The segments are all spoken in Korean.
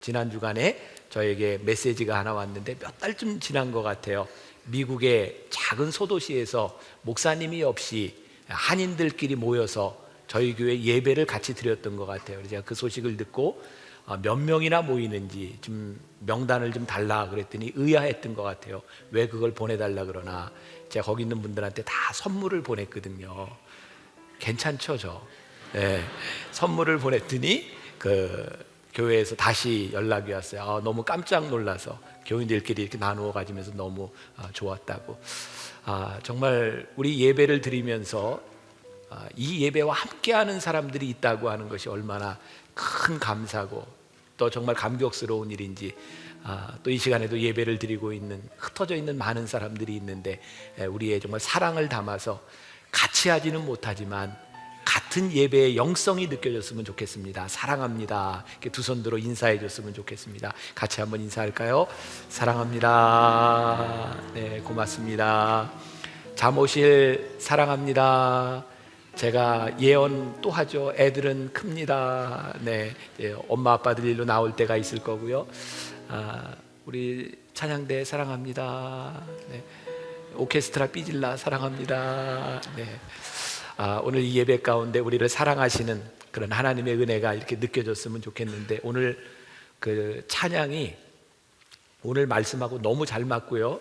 지난 주간에 저에게 메시지가 하나 왔는데 몇 달쯤 지난 것 같아요. 미국의 작은 소도시에서 목사님이 없이 한인들끼리 모여서 저희 교회 예배를 같이 드렸던 것 같아요. 그래서 제가 그 소식을 듣고 어, 몇 명이나 모이는지 좀 명단을 좀 달라 그랬더니 의아했던 것 같아요. 왜 그걸 보내달라 그러나 제가 거기 있는 분들한테 다 선물을 보냈거든요. 괜찮죠, 저. 네, 선물을 보냈더니 그 교회에서 다시 연락이 왔어요. 아, 너무 깜짝 놀라서 교인들끼리 이렇게 나누어 가지면서 너무 아, 좋았다고. 아, 정말 우리 예배를 드리면서 아, 이 예배와 함께하는 사람들이 있다고 하는 것이 얼마나 큰 감사고 또 정말 감격스러운 일인지 아, 또 이 시간에도 예배를 드리고 있는 흩어져 있는 많은 사람들이 있는데 에, 우리의 정말 사랑을 담아서 같이 하지는 못하지만 같은 예배의 영성이 느껴졌으면 좋겠습니다. 사랑합니다. 이렇게 두 손 들어 인사해 줬으면 좋겠습니다. 같이 한번 인사할까요? 사랑합니다. 네, 고맙습니다. 잠오실 사랑합니다. 제가 예언 또 하죠. 애들은 큽니다. 네, 엄마 아빠들 일로 나올 때가 있을 거고요. 아, 우리 찬양대 사랑합니다. 네, 오케스트라 삐질라 사랑합니다. 네. 아, 오늘 이 예배 가운데 우리를 사랑하시는 그런 하나님의 은혜가 이렇게 느껴졌으면 좋겠는데 오늘 그 찬양이 오늘 말씀하고 너무 잘 맞고요.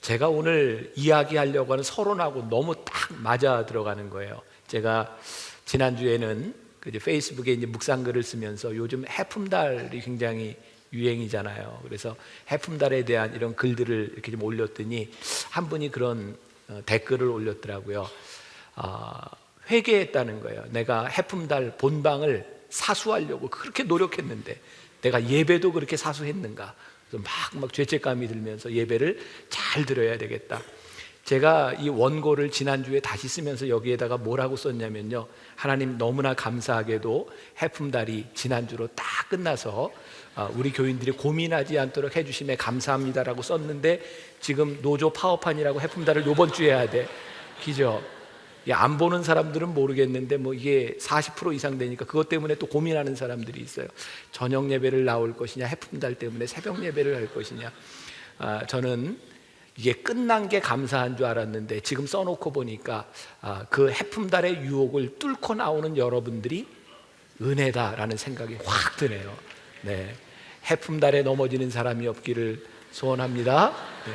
제가 오늘 이야기하려고 하는 서론하고 너무 딱 맞아 들어가는 거예요. 제가 지난주에는 그 페이스북에 이제 묵상글을 쓰면서 요즘 해품달이 굉장히 유행이잖아요. 그래서 해품달에 대한 이런 글들을 이렇게 좀 올렸더니 한 분이 그런 어, 댓글을 올렸더라고요. 아, 회개했다는 거예요. 내가 해품달 본방을 사수하려고 그렇게 노력했는데 내가 예배도 그렇게 사수했는가? 그래서 막, 막 죄책감이 들면서 예배를 잘 드려야 되겠다. 제가 이 원고를 지난주에 다시 쓰면서 여기에다가 뭐라고 썼냐면요. 하나님 너무나 감사하게도 해품달이 지난주로 딱 끝나서 아, 우리 교인들이 고민하지 않도록 해주심에 감사합니다라고 썼는데 지금 노조 파업판이라고 해품달을 요번 주에 해야 돼. 기죠? 예, 안 보는 사람들은 모르겠는데 뭐 이게 40% 이상 되니까 그것 때문에 또 고민하는 사람들이 있어요. 저녁 예배를 나올 것이냐, 해품달 때문에 새벽 예배를 할 것이냐. 아, 저는 이게 끝난 게 감사한 줄 알았는데 지금 써놓고 보니까 아, 그 해품달의 유혹을 뚫고 나오는 여러분들이 은혜다라는 생각이 확 드네요. 네, 해품달에 넘어지는 사람이 없기를 소원합니다. 네.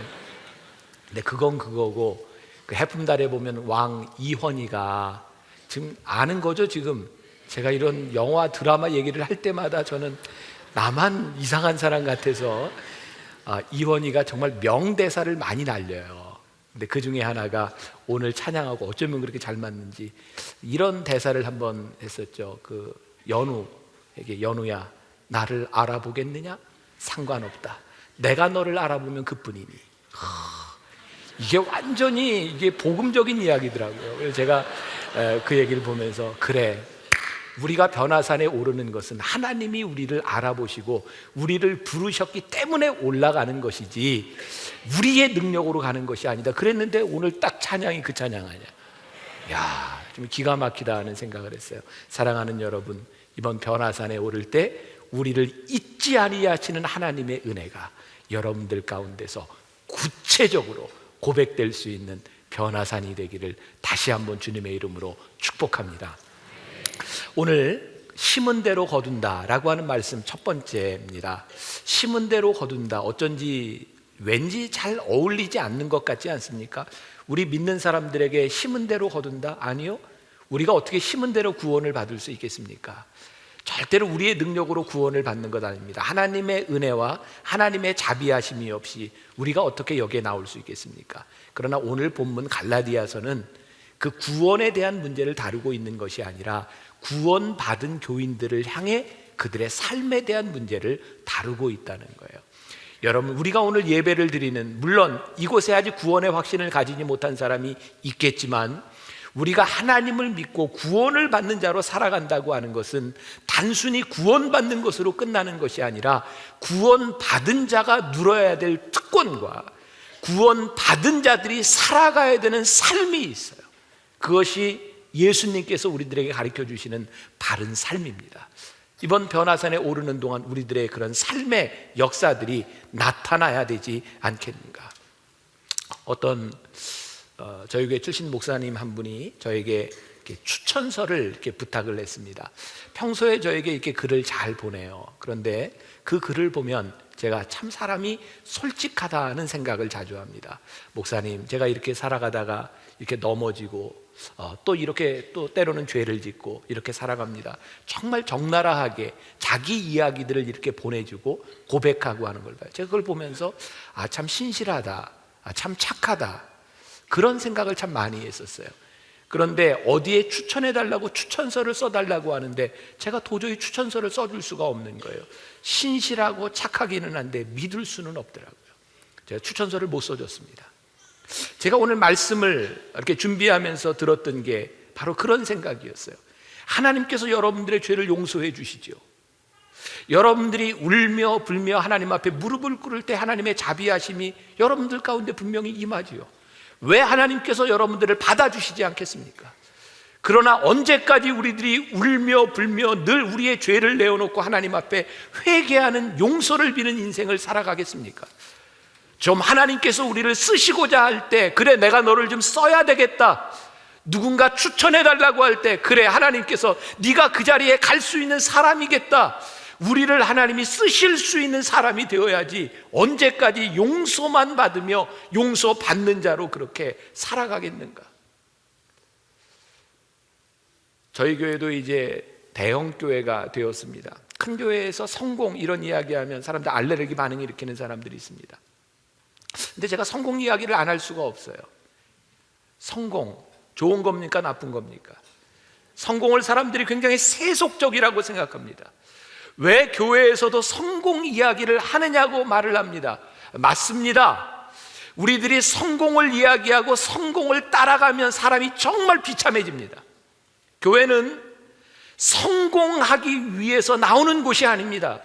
근데 그건 그거고 그 해품달에 보면 왕 이헌이가 지금 아는 거죠 지금 제가 이런 영화 드라마 얘기를 할 때마다 저는 나만 이상한 사람 같아서 아, 이헌이가 정말 명대사를 많이 날려요. 근데 그 중에 하나가 오늘 찬양하고 어쩌면 그렇게 잘 맞는지 이런 대사를 한번 했었죠. 그 연우에게 연우야 나를 알아보겠느냐? 상관없다. 내가 너를 알아보면 그뿐이니. 이게 완전히 이게 복음적인 이야기더라고요. 그래서 제가 에, 그 얘기를 보면서 그래 우리가 변화산에 오르는 것은 하나님이 우리를 알아보시고 우리를 부르셨기 때문에 올라가는 것이지 우리의 능력으로 가는 것이 아니다. 그랬는데 오늘 딱 찬양이 그 찬양 아니야. 야, 좀 기가 막히다 하는 생각을 했어요. 사랑하는 여러분, 이번 변화산에 오를 때 우리를 잊지 아니하시는 하나님의 은혜가 여러분들 가운데서 구체적으로 고백될 수 있는 변화산이 되기를 다시 한번 주님의 이름으로 축복합니다. 오늘 심은 대로 거둔다라고 하는 말씀 첫 번째입니다. 심은 대로 거둔다. 어쩐지 왠지 잘 어울리지 않는 것 같지 않습니까? 우리 믿는 사람들에게 심은 대로 거둔다? 아니요. 우리가 어떻게 심은 대로 구원을 받을 수 있겠습니까? 절대로 우리의 능력으로 구원을 받는 것 아닙니다. 하나님의 은혜와 하나님의 자비하심이 없이 우리가 어떻게 여기에 나올 수 있겠습니까? 그러나 오늘 본문 갈라디아서는 그 구원에 대한 문제를 다루고 있는 것이 아니라 구원받은 교인들을 향해 그들의 삶에 대한 문제를 다루고 있다는 거예요. 여러분, 우리가 오늘 예배를 드리는, 물론 이곳에 아직 구원의 확신을 가지지 못한 사람이 있겠지만, 우리가 하나님을 믿고 구원을 받는 자로 살아간다고 하는 것은 단순히 구원받는 것으로 끝나는 것이 아니라 구원받은 자가 누려야 될 특권과 구원받은 자들이 살아가야 되는 삶이 있어요. 그것이 예수님께서 우리들에게 가르쳐 주시는 바른 삶입니다. 이번 변화산에 오르는 동안 우리들의 그런 삶의 역사들이 나타나야 되지 않겠는가? 어떤 어, 저희 교회 출신 목사님 한 분이 저에게 이렇게 추천서를 이렇게 부탁을 했습니다. 평소에 저에게 이렇게 글을 잘 보내요. 그런데 그 글을 보면 제가 참 사람이 솔직하다는 생각을 자주 합니다. 목사님, 제가 이렇게 살아가다가 이렇게 넘어지고 어, 또 이렇게 또 때로는 죄를 짓고 이렇게 살아갑니다. 정말 적나라하게 자기 이야기들을 이렇게 보내주고 고백하고 하는 걸 봐요. 제가 그걸 보면서 아 참 신실하다, 아, 참 착하다 그런 생각을 참 많이 했었어요. 그런데 어디에 추천해 달라고 추천서를 써 달라고 하는데 제가 도저히 추천서를 써줄 수가 없는 거예요. 신실하고 착하기는 한데 믿을 수는 없더라고요. 제가 추천서를 못 써줬습니다. 제가 오늘 말씀을 이렇게 준비하면서 들었던 게 바로 그런 생각이었어요. 하나님께서 여러분들의 죄를 용서해 주시죠. 여러분들이 울며 불며 하나님 앞에 무릎을 꿇을 때 하나님의 자비하심이 여러분들 가운데 분명히 임하지요. 왜 하나님께서 여러분들을 받아주시지 않겠습니까? 그러나 언제까지 우리들이 울며 불며 늘 우리의 죄를 내어놓고 하나님 앞에 회개하는 용서를 비는 인생을 살아가겠습니까? 좀 하나님께서 우리를 쓰시고자 할 때, 그래, 내가 너를 좀 써야 되겠다. 누군가 추천해 달라고 할 때, 그래, 하나님께서 네가 그 자리에 갈 수 있는 사람이겠다. 우리를 하나님이 쓰실 수 있는 사람이 되어야지 언제까지 용서만 받으며 용서 받는 자로 그렇게 살아가겠는가? 저희 교회도 이제 대형 교회가 되었습니다. 큰 교회에서 성공 이런 이야기하면 사람들 알레르기 반응 일으키는 사람들이 있습니다. 근데 제가 성공 이야기를 안 할 수가 없어요. 성공 좋은 겁니까 나쁜 겁니까? 성공을 사람들이 굉장히 세속적이라고 생각합니다. 왜 교회에서도 성공 이야기를 하느냐고 말을 합니다. 맞습니다. 우리들이 성공을 이야기하고 성공을 따라가면 사람이 정말 비참해집니다. 교회는 성공하기 위해서 나오는 곳이 아닙니다.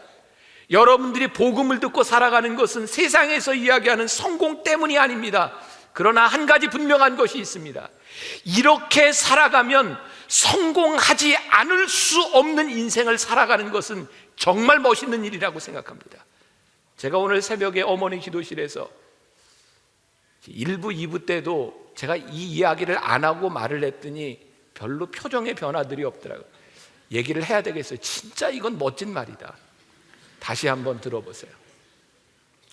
여러분들이 복음을 듣고 살아가는 것은 세상에서 이야기하는 성공 때문이 아닙니다. 그러나 한 가지 분명한 것이 있습니다. 이렇게 살아가면 성공하지 않을 수 없는 인생을 살아가는 것은 정말 멋있는 일이라고 생각합니다. 제가 오늘 새벽에 어머니 기도실에서 1부, 2부 때도 제가 이 이야기를 안 하고 말을 했더니 별로 표정의 변화들이 없더라고요. 얘기를 해야 되겠어요. 진짜 이건 멋진 말이다. 다시 한번 들어보세요.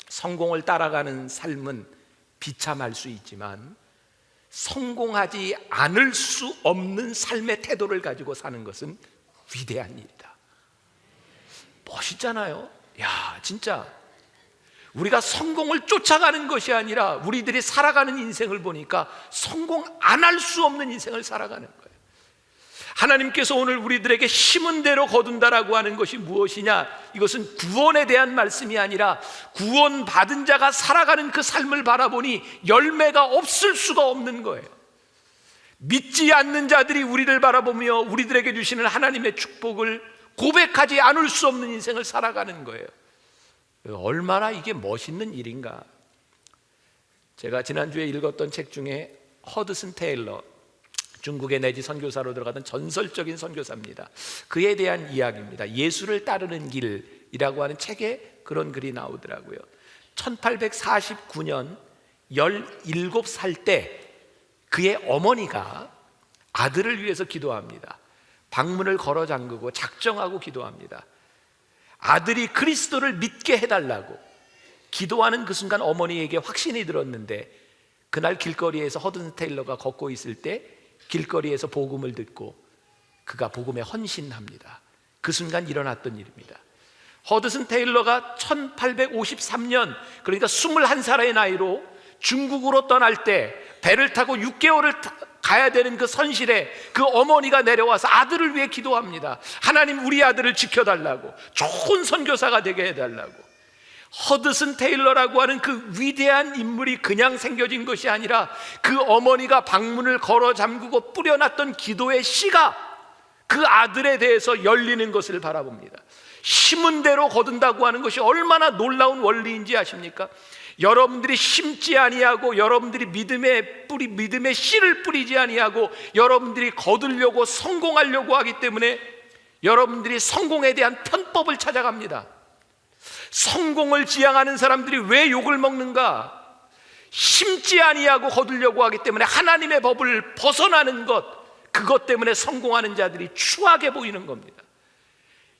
성공을 따라가는 삶은 비참할 수 있지만 성공하지 않을 수 없는 삶의 태도를 가지고 사는 것은 위대한 일이다. 멋있잖아요. 야, 진짜 우리가 성공을 쫓아가는 것이 아니라 우리들이 살아가는 인생을 보니까 성공 안 할 수 없는 인생을 살아가는 거예요. 하나님께서 오늘 우리들에게 심은 대로 거둔다라고 하는 것이 무엇이냐? 이것은 구원에 대한 말씀이 아니라 구원 받은 자가 살아가는 그 삶을 바라보니 열매가 없을 수가 없는 거예요. 믿지 않는 자들이 우리를 바라보며 우리들에게 주시는 하나님의 축복을 고백하지 않을 수 없는 인생을 살아가는 거예요. 얼마나 이게 멋있는 일인가. 제가 지난주에 읽었던 책 중에 허드슨 테일러 중국의 내지 선교사로 들어가던 전설적인 선교사입니다. 그에 대한 이야기입니다. 예수를 따르는 길이라고 하는 책에 그런 글이 나오더라고요. 1849년 17살 때 그의 어머니가 아들을 위해서 기도합니다. 방문을 걸어 잠그고 작정하고 기도합니다. 아들이 그리스도를 믿게 해달라고 기도하는 그 순간 어머니에게 확신이 들었는데 그날 길거리에서 허든 테일러가 걷고 있을 때 길거리에서 복음을 듣고 그가 복음에 헌신합니다. 그 순간 일어났던 일입니다. 허드슨 테일러가 1853년 그러니까 21살의 나이로 중국으로 떠날 때 배를 타고 6개월을 가야 되는 그 선실에 그 어머니가 내려와서 아들을 위해 기도합니다. 하나님 우리 아들을 지켜달라고 좋은 선교사가 되게 해달라고 허드슨 테일러라고 하는 그 위대한 인물이 그냥 생겨진 것이 아니라 그 어머니가 방문을 걸어 잠그고 뿌려놨던 기도의 씨가 그 아들에 대해서 열리는 것을 바라봅니다. 심은 대로 거둔다고 하는 것이 얼마나 놀라운 원리인지 아십니까? 여러분들이 심지 아니하고 여러분들이 믿음의 뿌리 믿음의 씨를 뿌리지 아니하고 여러분들이 거두려고 성공하려고 하기 때문에 여러분들이 성공에 대한 편법을 찾아갑니다. 성공을 지향하는 사람들이 왜 욕을 먹는가? 심지 아니하고 거두려고 하기 때문에 하나님의 법을 벗어나는 것, 그것 때문에 성공하는 자들이 추하게 보이는 겁니다.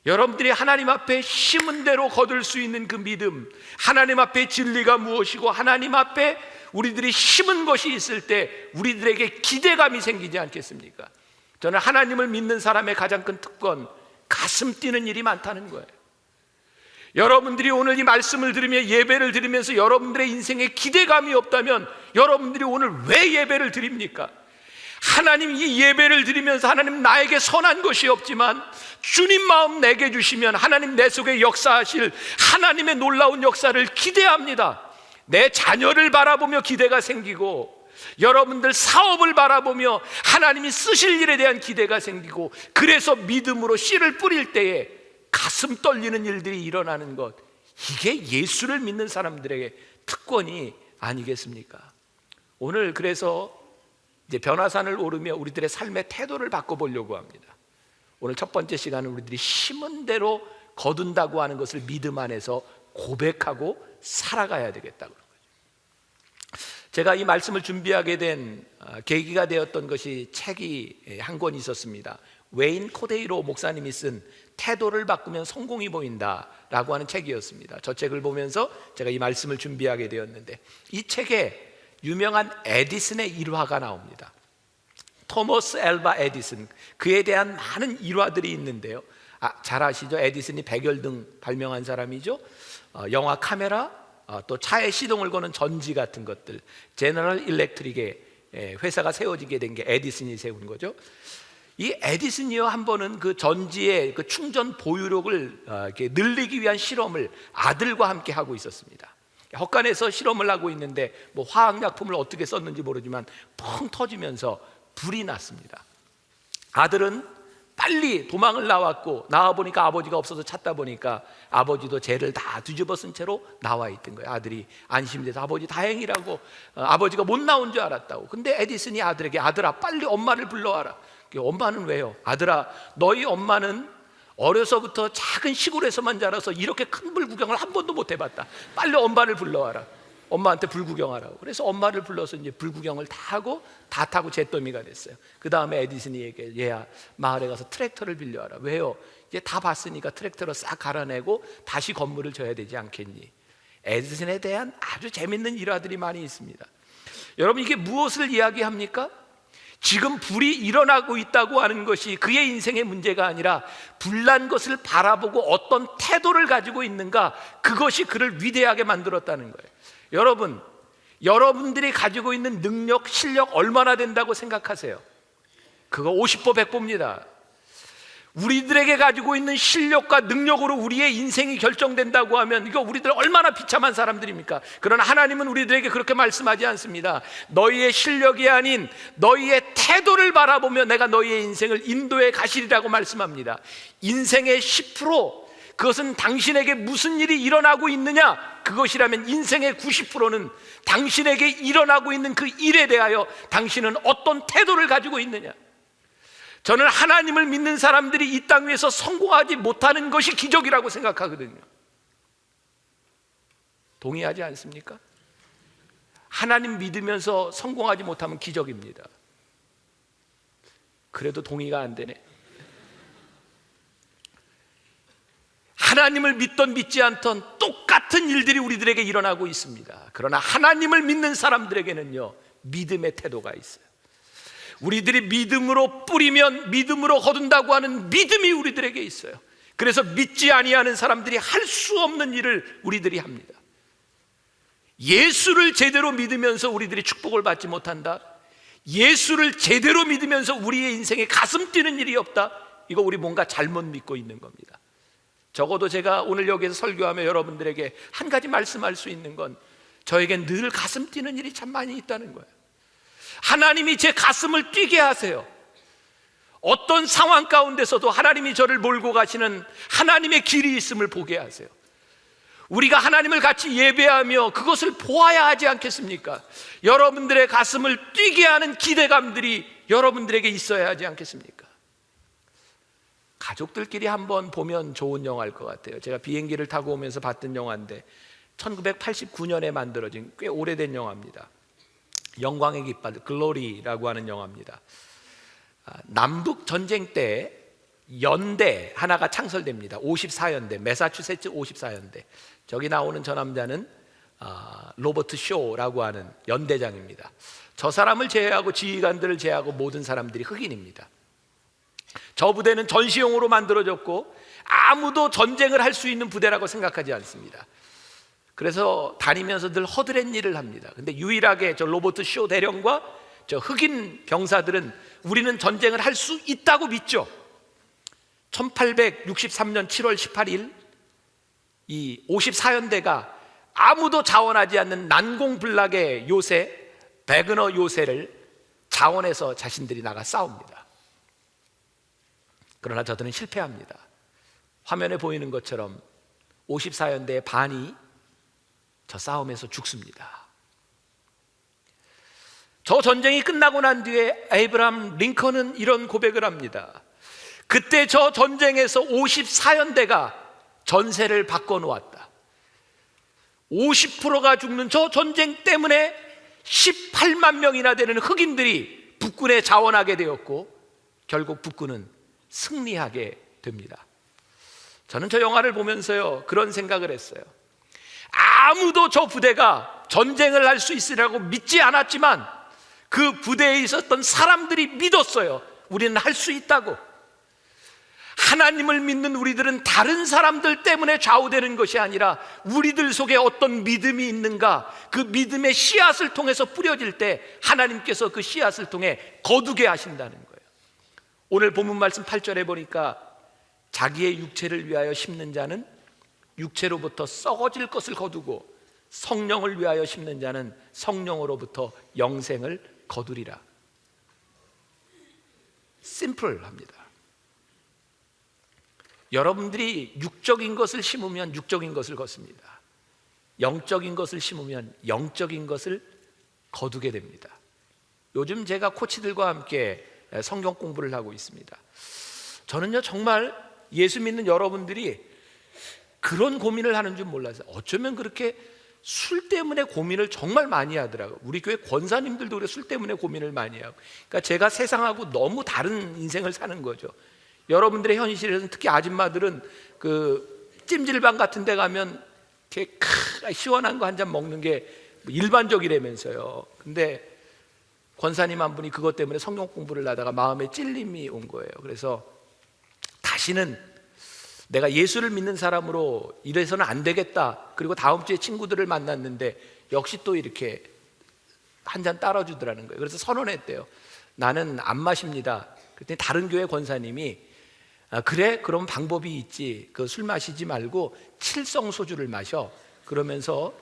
여러분들이 하나님 앞에 심은 대로 거둘 수 있는 그 믿음, 하나님 앞에 진리가 무엇이고 하나님 앞에 우리들이 심은 것이 있을 때 우리들에게 기대감이 생기지 않겠습니까? 저는 하나님을 믿는 사람의 가장 큰 특권, 가슴 뛰는 일이 많다는 거예요. 여러분들이 오늘 이 말씀을 들으며 예배를 드리면서 여러분들의 인생에 기대감이 없다면 여러분들이 오늘 왜 예배를 드립니까? 하나님 이 예배를 드리면서 하나님 나에게 선한 것이 없지만 주님 마음 내게 주시면 하나님 내 속에 역사하실 하나님의 놀라운 역사를 기대합니다. 내 자녀를 바라보며 기대가 생기고 여러분들 사업을 바라보며 하나님이 쓰실 일에 대한 기대가 생기고 그래서 믿음으로 씨를 뿌릴 때에 가슴 떨리는 일들이 일어나는 것 이게 예수를 믿는 사람들에게 특권이 아니겠습니까? 오늘 그래서 이제 변화산을 오르며 우리들의 삶의 태도를 바꿔보려고 합니다. 오늘 첫 번째 시간은 우리들이 심은 대로 거둔다고 하는 것을 믿음 안에서 고백하고 살아가야 되겠다. 제가 이 말씀을 준비하게 된 아, 계기가 되었던 것이 책이 한 권 있었습니다. 웨인 코데이로 목사님이 쓴 태도를 바꾸면 성공이 보인다라고 하는 책이었습니다. 저 책을 보면서 제가 이 말씀을 준비하게 되었는데 이 책에 유명한 에디슨의 일화가 나옵니다. 토머스 엘바 에디슨 그에 대한 많은 일화들이 있는데요. 아, 잘 아시죠? 에디슨이 백열등 발명한 사람이죠. 어, 영화 카메라, 어, 또 차에 시동을 거는 전지 같은 것들, 제너럴 일렉트릭의 예, 회사가 세워지게 된 게 에디슨이 세운 거죠. 이 에디슨이요 한 번은 그 전지의 그 충전 보유력을 어, 늘리기 위한 실험을 아들과 함께 하고 있었습니다. 헛간에서 실험을 하고 있는데 뭐 화학약품을 어떻게 썼는지 모르지만 펑 터지면서 불이 났습니다. 아들은 빨리 도망을 나왔고 나와 보니까 아버지가 없어서 찾다 보니까 아버지도 죄를 다 뒤집어 쓴 채로 나와 있던 거예요. 아들이 안심돼서 아버지 다행이라고 어, 아버지가 못 나온 줄 알았다고. 근데 에디슨이 아들에게 아들아 빨리 엄마를 불러와라. 엄마는 왜요? 아들아 너희 엄마는 어려서부터 작은 시골에서만 자라서 이렇게 큰 불 구경을 한 번도 못 해봤다. 빨리 엄마를 불러와라. 엄마한테 불 구경하라고. 그래서 엄마를 불러서 이제 불 구경을 다 하고 다 타고 잿더미가 됐어요. 그 다음에 에디슨이 얘기해, 얘야 마을에 가서 트랙터를 빌려와라. 왜요? 이제 다 봤으니까 트랙터로 싹 갈아내고 다시 건물을 져야 되지 않겠니? 에디슨에 대한 아주 재밌는 일화들이 많이 있습니다. 여러분 이게 무엇을 이야기합니까? 지금 불이 일어나고 있다고 하는 것이 그의 인생의 문제가 아니라 불난 것을 바라보고 어떤 태도를 가지고 있는가 그것이 그를 위대하게 만들었다는 거예요. 여러분, 여러분들이 가지고 있는 능력, 실력 얼마나 된다고 생각하세요? 그거 50보 100보입니다. 우리들에게 가지고 있는 실력과 능력으로 우리의 인생이 결정된다고 하면 이거 우리들 얼마나 비참한 사람들입니까? 그러나 하나님은 우리들에게 그렇게 말씀하지 않습니다. 너희의 실력이 아닌 너희의 태도를 바라보며 내가 너희의 인생을 인도에 가시리라고 말씀합니다. 인생의 10% 그것은 당신에게 무슨 일이 일어나고 있느냐? 그것이라면 인생의 90%는 당신에게 일어나고 있는 그 일에 대하여 당신은 어떤 태도를 가지고 있느냐? 저는 하나님을 믿는 사람들이 이 땅 위에서 성공하지 못하는 것이 기적이라고 생각하거든요. 동의하지 않습니까? 하나님 믿으면서 성공하지 못하면 기적입니다. 그래도 동의가 안 되네. 하나님을 믿던 믿지 않던 똑같은 일들이 우리들에게 일어나고 있습니다. 그러나 하나님을 믿는 사람들에게는요, 믿음의 태도가 있어요. 우리들이 믿음으로 뿌리면 믿음으로 거둔다고 하는 믿음이 우리들에게 있어요. 그래서 믿지 아니하는 사람들이 할 수 없는 일을 우리들이 합니다. 예수를 제대로 믿으면서 우리들이 축복을 받지 못한다. 예수를 제대로 믿으면서 우리의 인생에 가슴 뛰는 일이 없다. 이거 우리 뭔가 잘못 믿고 있는 겁니다. 적어도 제가 오늘 여기서 설교하며 여러분들에게 한 가지 말씀할 수 있는 건 저에겐 늘 가슴 뛰는 일이 참 많이 있다는 거예요. 하나님이 제 가슴을 뛰게 하세요. 어떤 상황 가운데서도 하나님이 저를 몰고 가시는 하나님의 길이 있음을 보게 하세요. 우리가 하나님을 같이 예배하며 그것을 보아야 하지 않겠습니까? 여러분들의 가슴을 뛰게 하는 기대감들이 여러분들에게 있어야 하지 않겠습니까? 가족들끼리 한번 보면 좋은 영화일 것 같아요. 제가 비행기를 타고 오면서 봤던 영화인데 1989년에 만들어진 꽤 오래된 영화입니다. 영광의 깃발 글로리라고 하는 영화입니다. 아, 남북 전쟁 때 연대 하나가 창설됩니다. 54연대, 매사추세츠 54연대. 저기 나오는 저 남자는 아, 로버트 쇼라고 하는 연대장입니다. 저 사람을 제외하고 지휘관들을 제외하고 모든 사람들이 흑인입니다. 저 부대는 전시용으로 만들어졌고 아무도 전쟁을 할 수 있는 부대라고 생각하지 않습니다. 그래서 다니면서 늘 허드렛 일을 합니다. 근데 유일하게 저 로버트 쇼 대령과 저 흑인 병사들은 우리는 전쟁을 할 수 있다고 믿죠. 1863년 7월 18일 이 54연대가 아무도 자원하지 않는 난공불락의 요새 베그너 요새를 자원해서 자신들이 나가 싸웁니다. 그러나 저들은 실패합니다. 화면에 보이는 것처럼 54연대의 반이 저 싸움에서 죽습니다. 저 전쟁이 끝나고 난 뒤에 에이브람 링컨은 이런 고백을 합니다. 그때 저 전쟁에서 54연대가 전세를 바꿔 놓았다. 50%가 죽는 저 전쟁 때문에 18만 명이나 되는 흑인들이 북군에 자원하게 되었고 결국 북군은 승리하게 됩니다. 저는 저 영화를 보면서요 그런 생각을 했어요. 아무도 저 부대가 전쟁을 할 수 있으라고 믿지 않았지만 그 부대에 있었던 사람들이 믿었어요. 우리는 할 수 있다고. 하나님을 믿는 우리들은 다른 사람들 때문에 좌우되는 것이 아니라 우리들 속에 어떤 믿음이 있는가 그 믿음의 씨앗을 통해서 뿌려질 때 하나님께서 그 씨앗을 통해 거두게 하신다는 거예요. 오늘 본문 말씀 8절에 보니까 자기의 육체를 위하여 심는 자는 육체로부터 썩어질 것을 거두고 성령을 위하여 심는 자는 성령으로부터 영생을 거두리라. 심플합니다. 여러분들이 육적인 것을 심으면 육적인 것을 거습니다. 영적인 것을 심으면 영적인 것을 거두게 됩니다. 요즘 제가 코치들과 함께 성경 공부를 하고 있습니다. 저는요 정말 예수 믿는 여러분들이 그런 고민을 하는 줄 몰랐어요. 어쩌면 그렇게 술 때문에 고민을 정말 많이 하더라고요. 우리 교회 권사님들도 그래 술 때문에 고민을 많이 하고. 그러니까 제가 세상하고 너무 다른 인생을 사는 거죠. 여러분들의 현실에서는 특히 아줌마들은 그 찜질방 같은 데 가면 이렇게 크, 시원한 거 한 잔 먹는 게 일반적이라면서요. 근데 권사님 한 분이 그것 때문에 성경 공부를 하다가 마음에 찔림이 온 거예요. 그래서 다시는 내가 예수를 믿는 사람으로 이래서는 안 되겠다. 그리고 다음 주에 친구들을 만났는데 역시 또 이렇게 한 잔 따라주더라는 거예요. 그래서 선언했대요. 나는 안 마십니다. 그랬더니 다른 교회 권사님이 아, 그래? 그럼 방법이 있지. 그 술 마시지 말고 칠성 소주를 마셔. 그러면서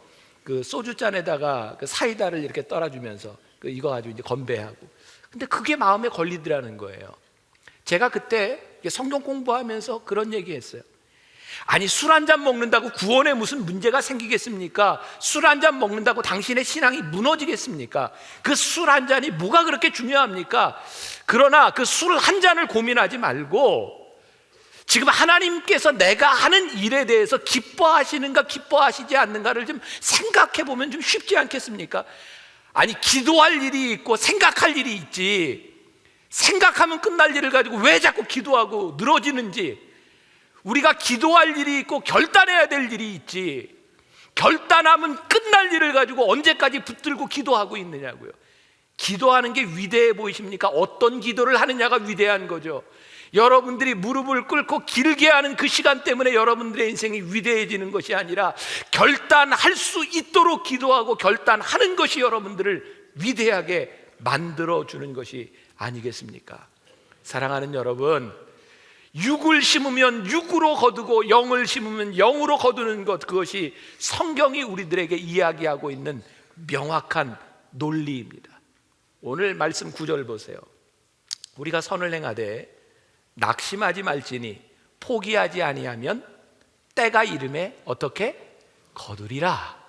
그 소주 잔에다가 그 사이다를 이렇게 떨어주면서 그 이거 가지고 이제 건배하고. 근데 그게 마음에 걸리더라는 거예요. 제가 그때 성경 공부하면서 그런 얘기했어요. 아니 술 한 잔 먹는다고 구원에 무슨 문제가 생기겠습니까? 술 한 잔 먹는다고 당신의 신앙이 무너지겠습니까? 그 술 한 잔이 뭐가 그렇게 중요합니까? 그러나 그 술 한 잔을 고민하지 말고 지금 하나님께서 내가 하는 일에 대해서 기뻐하시는가 기뻐하시지 않는가를 좀 생각해 보면 좀 쉽지 않겠습니까? 아니 기도할 일이 있고 생각할 일이 있지 생각하면 끝날 일을 가지고 왜 자꾸 기도하고 늘어지는지 우리가 기도할 일이 있고 결단해야 될 일이 있지 결단하면 끝날 일을 가지고 언제까지 붙들고 기도하고 있느냐고요 기도하는 게 위대해 보이십니까? 어떤 기도를 하느냐가 위대한 거죠 여러분들이 무릎을 꿇고 길게 하는 그 시간 때문에 여러분들의 인생이 위대해지는 것이 아니라 결단할 수 있도록 기도하고 결단하는 것이 여러분들을 위대하게 만들어 주는 것이 아니겠습니까? 사랑하는 여러분, 육을 심으면 육으로 거두고 영을 심으면 영으로 거두는 것 그것이 성경이 우리들에게 이야기하고 있는 명확한 논리입니다. 오늘 말씀 구절 보세요. 우리가 선을 행하되 낙심하지 말지니 포기하지 아니하면 때가 이름에 어떻게 거두리라.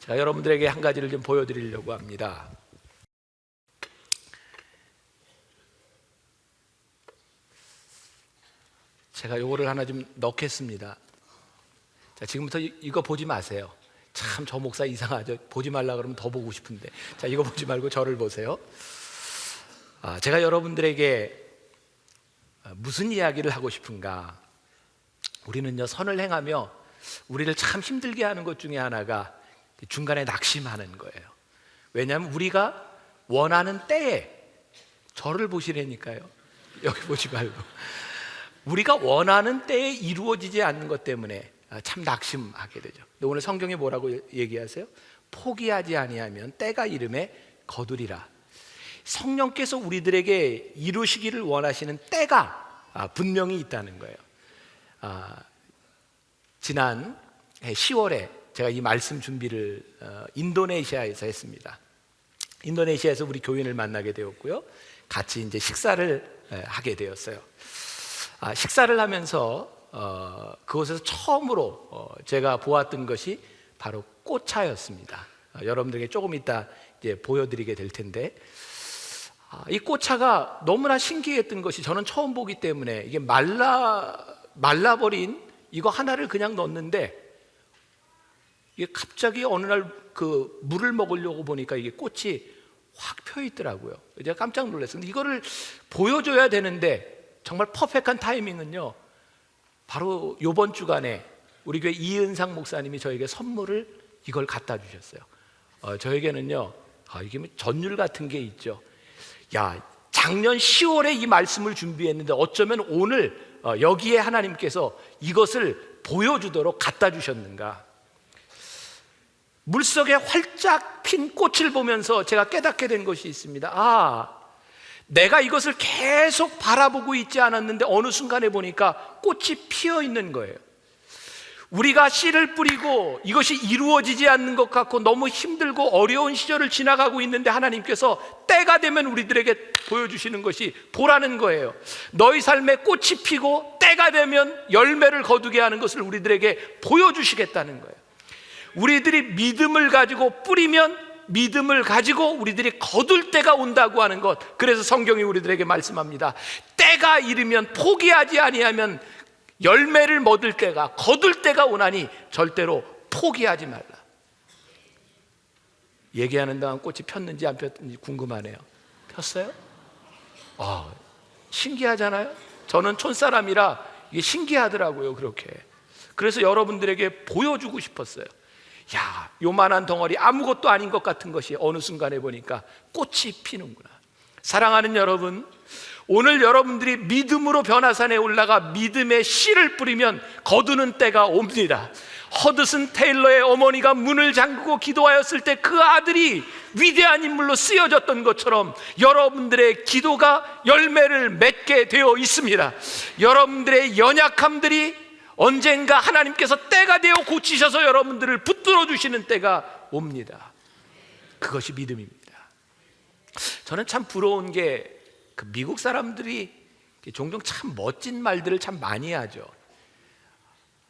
자, 여러분들에게 한 가지를 좀 보여드리려고 합니다. 제가 요거를 하나 좀 넣겠습니다. 자, 지금부터 이- 이거 보지 마세요. 참 저 목사 이상하죠. 보지 말라 그러면 더 보고 싶은데. 자, 이거 보지 말고 저를 보세요. 아, 제가 여러분들에게 아, 무슨 이야기를 하고 싶은가? 우리는요 선을 행하며 우리를 참 힘들게 하는 것 중에 하나가 중간에 낙심하는 거예요. 왜냐하면 우리가 원하는 때에 저를 보시라니까요. 여기 보지 말고 우리가 원하는 때에 이루어지지 않는 것 때문에 아, 참 낙심하게 되죠. 오늘 성경에 뭐라고 얘기하세요? 포기하지 아니하면 때가 이름에 거두리라. 성령께서 우리들에게 이루시기를 원하시는 때가 아, 분명히 있다는 거예요. 아, 지난 10월에 제가 이 말씀 준비를 어, 인도네시아에서 했습니다. 인도네시아에서 우리 교인을 만나게 되었고요. 같이 이제 식사를 에, 하게 되었어요. 아, 식사를 하면서 어, 그곳에서 처음으로 어, 제가 보았던 것이 바로 꽃차였습니다. 어, 여러분들에게 조금 이따 이제 보여드리게 될 텐데 아, 이 꽃차가 너무나 신기했던 것이 저는 처음 보기 때문에 이게 말라 말라버린 이거 하나를 그냥 넣었는데 이게 갑자기 어느 날 그 물을 먹으려고 보니까 이게 꽃이 확 펴 있더라고요. 제가 깜짝. 근데 이거를 보여줘야 되는데 정말 퍼펙트한 타이밍은요. 바로 요번 주간에 우리 교회 이은상 목사님이 저에게 선물을 이걸 갖다 주셨어요. 어, 저에게는요, 아, 이게 뭐 전율 같은 게 있죠. 야, 작년 10월에 이 말씀을 준비했는데 어쩌면 오늘 어, 여기에 하나님께서 이것을 보여주도록 갖다 주셨는가? 물속에 활짝 핀 꽃을 보면서 제가 깨닫게 된 것이 있습니다. 아, 내가 이것을 계속 바라보고 있지 않았는데 어느 순간에 보니까 꽃이 피어 있는 거예요. 우리가 씨를 뿌리고 이것이 이루어지지 않는 것 같고 너무 힘들고 어려운 시절을 지나가고 있는데 하나님께서 때가 되면 우리들에게 보여주시는 것이 보라는 거예요. 너희 삶에 꽃이 피고 때가 되면 열매를 거두게 하는 것을 우리들에게 보여주시겠다는 거예요. 우리들이 믿음을 가지고 뿌리면 믿음을 가지고 우리들이 거둘 때가 온다고 하는 것. 그래서 성경이 우리들에게 말씀합니다. 때가 이르면 포기하지 아니하면 열매를 얻을 때가 거둘 때가 오나니 절대로 포기하지 말라. 얘기하는 동안 꽃이 폈는지 안 폈는지 궁금하네요. 폈어요? 아, 신기하잖아요. 저는 촌사람이라 이게 신기하더라고요. 그렇게. 그래서 여러분들에게 보여주고 싶었어요. 야, 요만한 덩어리 아무것도 아닌 것 같은 것이 어느 순간에 보니까 꽃이 피는구나. 사랑하는 여러분, 오늘 여러분들이 믿음으로 변화산에 올라가 믿음의 씨를 뿌리면 거두는 때가 옵니다. 허드슨 테일러의 어머니가 문을 잠그고 기도하였을 때 그 아들이 위대한 인물로 쓰여졌던 것처럼 여러분들의 기도가 열매를 맺게 되어 있습니다. 여러분들의 연약함들이 언젠가 하나님께서 때가 되어 고치셔서 여러분들을 붙들어 주시는 때가 옵니다. 그것이 믿음입니다. 저는 참 부러운 게 그 미국 사람들이 종종 참 멋진 말들을 참 많이 하죠.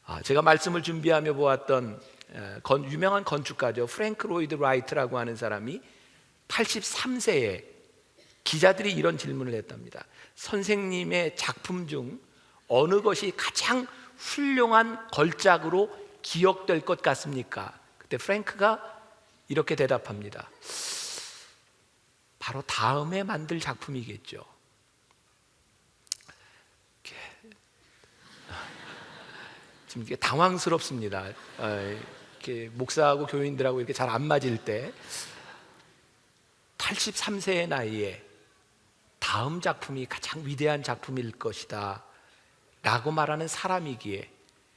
아, 제가 말씀을 준비하며 보았던 에, 건, 유명한 건축가죠. 프랭크 로이드 라이트라고 하는 사람이 83세에 기자들이 이런 질문을 했답니다. 선생님의 작품 중 어느 것이 가장 훌륭한 걸작으로 기억될 것 같습니까? 그때 프랭크가 이렇게 대답합니다. 바로 다음에 만들 작품이겠죠. 지금 이게 당황스럽습니다. 어, 이렇게 목사하고 교인들하고 이렇게 잘 안 맞을 때 83세의 나이에 다음 작품이 가장 위대한 작품일 것이다. 라고 말하는 사람이기에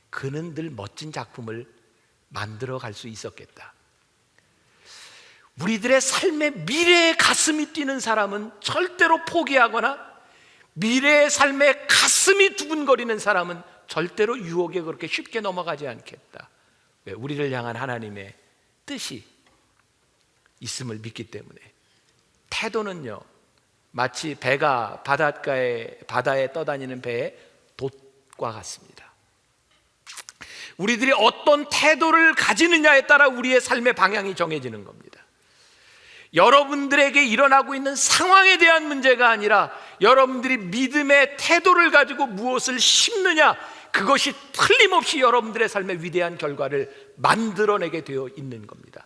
그는 늘 멋진 작품을 만들어 갈 수 있었겠다. 우리들의 삶의 미래의 가슴이 뛰는 사람은 절대로 포기하거나 미래의 삶에 가슴이 두근거리는 사람은 절대로 유혹에 그렇게 쉽게 넘어가지 않겠다. 왜? 우리를 향한 하나님의 뜻이 있음을 믿기 때문에 태도는요 마치 배가 바닷가에 바다에 떠다니는 돛 과 같습니다. 우리들이 어떤 태도를 가지느냐에 따라 우리의 삶의 방향이 정해지는 겁니다. 여러분들에게 일어나고 있는 상황에 대한 문제가 아니라 여러분들이 믿음의 태도를 가지고 무엇을 심느냐 그것이 틀림없이 여러분들의 삶의 위대한 결과를 만들어내게 되어 있는 겁니다.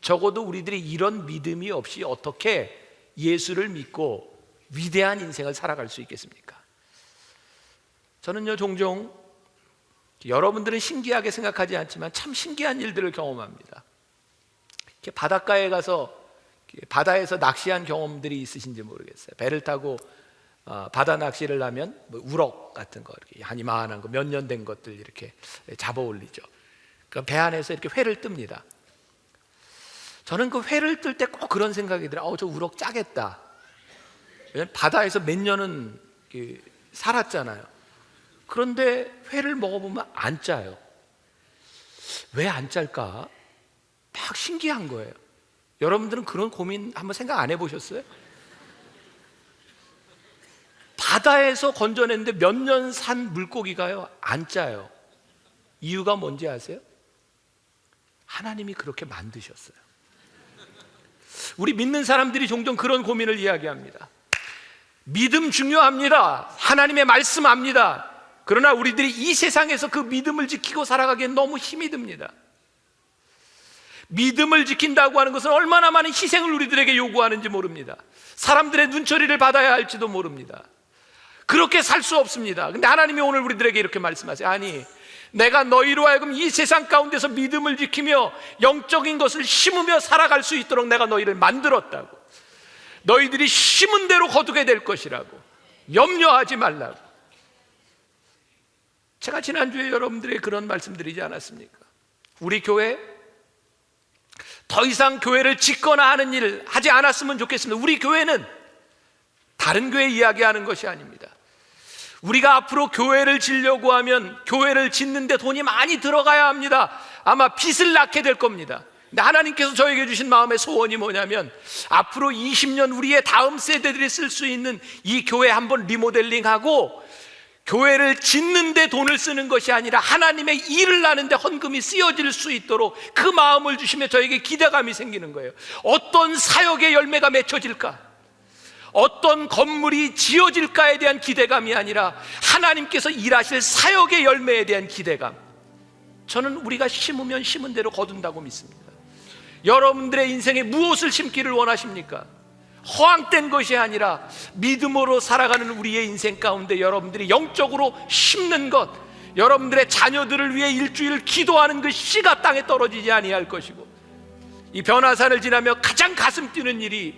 적어도 우리들이 이런 믿음이 없이 어떻게 예수를 믿고 위대한 인생을 살아갈 수 있겠습니까? 저는요 종종 여러분들은 신기하게 생각하지 않지만 참 신기한 일들을 경험합니다. 이렇게 바닷가에 가서 바다에서 낚시한 경험들이 있으신지 모르겠어요. 배를 타고 어, 바다 낚시를 하면 뭐 우럭 같은 거 이렇게 한 이만한 거 몇 년 된 것들 이렇게 잡아 올리죠. 그배 안에서 이렇게 회를 뜹니다. 저는 그 회를 뜰 때 꼭 그런 생각이 들어요. 어, 저 우럭 짜겠다. 왜냐면 바다에서 몇 년은 살았잖아요. 그런데 회를 먹어보면 안 짜요. 왜 안 짤까? 막 신기한 거예요. 여러분들은 그런 고민 한번 생각 안 해보셨어요? 바다에서 건져냈는데 몇 년 산 물고기가요, 안 짜요. 이유가 뭔지 아세요? 하나님이 그렇게 만드셨어요. 우리 믿는 사람들이 종종 그런 고민을 이야기합니다. 믿음 중요합니다. 하나님의 말씀 압니다. 그러나 우리들이 이 세상에서 그 믿음을 지키고 살아가기엔 너무 힘이 듭니다. 믿음을 지킨다고 하는 것은 얼마나 많은 희생을 우리들에게 요구하는지 모릅니다. 사람들의 눈초리를 받아야 할지도 모릅니다. 그렇게 살 수 없습니다. 근데 하나님이 오늘 우리들에게 이렇게 말씀하세요. 아니, 내가 너희로 하여금 이 세상 가운데서 믿음을 지키며 영적인 것을 심으며 살아갈 수 있도록 내가 너희를 만들었다고. 너희들이 심은 대로 거두게 될 것이라고. 염려하지 말라고. 제가 지난주에 여러분들에게 그런 말씀 드리지 않았습니까? 우리 교회 더 이상 교회를 짓거나 하는 일 하지 않았으면 좋겠습니다. 우리 교회는 다른 교회 이야기하는 것이 아닙니다. 우리가 앞으로 교회를 짓려고 하면 교회를 짓는데 돈이 많이 들어가야 합니다. 아마 빚을 낳게 될 겁니다. 근데 하나님께서 저에게 주신 마음의 소원이 뭐냐면 앞으로 20년 우리의 다음 세대들이 쓸 수 있는 이 교회 한번 리모델링하고 교회를 짓는데 돈을 쓰는 것이 아니라 하나님의 일을 하는데 헌금이 쓰여질 수 있도록 그 마음을 주시며 저에게 기대감이 생기는 거예요. 어떤 사역의 열매가 맺혀질까? 어떤 건물이 지어질까에 대한 기대감이 아니라 하나님께서 일하실 사역의 열매에 대한 기대감. 저는 우리가 심으면 심은 대로 거둔다고 믿습니다. 여러분들의 인생에 무엇을 심기를 원하십니까? 허황된 것이 아니라 믿음으로 살아가는 우리의 인생 가운데 여러분들이 영적으로 심는 것, 여러분들의 자녀들을 위해 일주일 기도하는 그 씨가 땅에 떨어지지 아니할 것이고, 이 변화산을 지나며 가장 가슴 뛰는 일이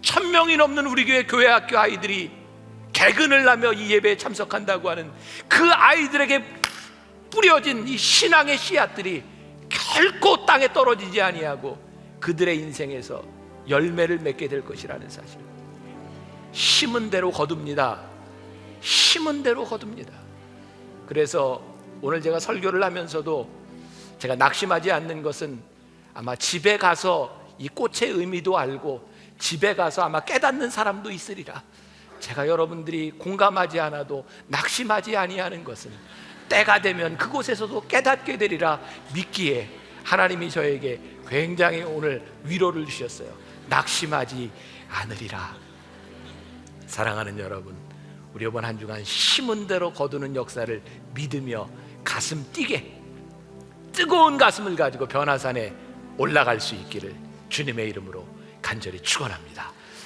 천 명이 넘는 우리 교회 교회 학교 아이들이 개근을 하며 이 예배에 참석한다고 하는 그 아이들에게 뿌려진 이 신앙의 씨앗들이 결코 땅에 떨어지지 아니하고 그들의 인생에서 열매를 맺게 될 것이라는 사실. 심은 대로 거둡니다. 심은 대로 거둡니다. 그래서 오늘 제가 설교를 하면서도 제가 낙심하지 않는 것은 아마 집에 가서 이 꽃의 의미도 알고 집에 가서 아마 깨닫는 사람도 있으리라. 제가 여러분들이 공감하지 않아도 낙심하지 아니하는 것은 때가 되면 그곳에서도 깨닫게 되리라 믿기에 하나님이 저에게 굉장히 오늘 위로를 주셨어요. 낙심하지 않으리라. 사랑하는 여러분, 우리 이번 한 주간 심은 대로 거두는 역사를 믿으며 가슴 뛰게 뜨거운 가슴을 가지고 변화산에 올라갈 수 있기를 주님의 이름으로 간절히 축원합니다.